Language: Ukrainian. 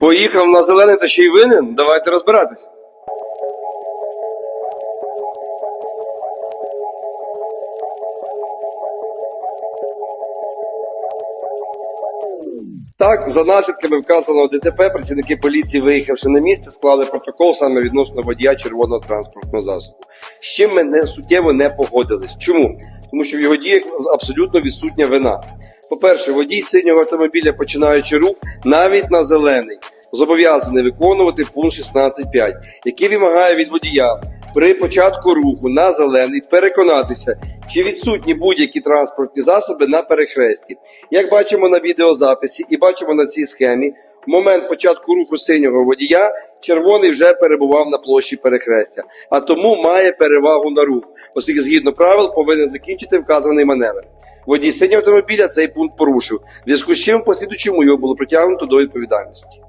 Поїхав на зелений та ще й винен? Давайте розбиратись. Так, за наслідками вказаного ДТП працівники поліції, виїхавши на місце, склали протокол саме відносно водія червоного транспортного засобу. З чим ми не суттєво не погодились. Чому? Тому що в його діях абсолютно відсутня вина. По-перше, водій синього автомобіля, починаючи рух, навіть на зелений, зобов'язаний виконувати пункт 16.5, який вимагає від водія при початку руху на зелений переконатися, чи відсутні будь-які транспортні засоби на перехресті. Як бачимо на відеозаписі і бачимо на цій схемі, в момент початку руху синього водія червоний вже перебував на площі перехрестя, а тому має перевагу на рух, оскільки згідно правил повинен закінчити вказаний маневр. Водій синього автомобіля цей пункт порушив, в зв'язку з чим послідуючому його було притягнуто до відповідальності.